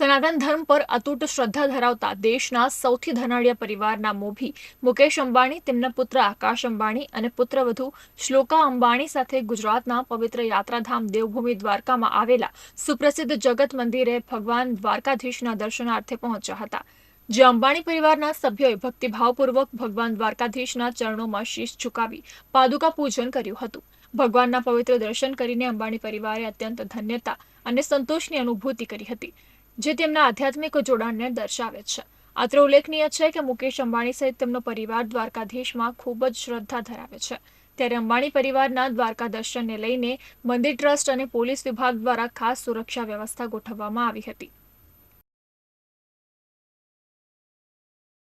સનાતન ધર્મ પર અતૂટ શ્રદ્ધા ધરાવતા દેશના સૌથી ધનાઢ્ય પરિવારના મોભી મુકેશ અંબાણી, તેમના પુત્ર આકાશ અંબાણી અને પુત્રવધુ શ્લોકા અંબાણી સાથે ગુજરાતના પવિત્ર યાત્રાધામ દેવભૂમિ દ્વારકામાં આવેલા સુપ્રસિદ્ધ જગત મંદિરે ભગવાન દ્વારકાધીશના દર્શનાર્થે પહોંચ્યા હતા. જે અંબાણી પરિવારના સભ્યોએ ભક્તિભાવપૂર્વક ભગવાન દ્વારકાધીશના ચરણોમાં શીશ ઝુકાવી પાદુકા પૂજન કર્યું હતું. ભગવાનના પવિત્ર દર્શન કરીને અંબાણી પરિવારે અત્યંત ધન્યતા અને સંતોષની અનુભૂતિ કરી હતી. જે તેમના આધ્યાત્મિક જોડાણને દર્શાવે છે. અત્રે ઉલ્લેખનીય છે કે મુકેશ અંબાણી સહિત તેમનો પરિવાર દ્વારકાધીશમાં ખૂબ જ શ્રદ્ધા ધરાવે છે. ત્યારે અંબાણી પરિવારના દ્વારકા દર્શનને લઈને મંદિર ટ્રસ્ટ અને પોલીસ વિભાગ દ્વારા ખાસ સુરક્ષા વ્યવસ્થા ગોઠવવામાં આવી હતી.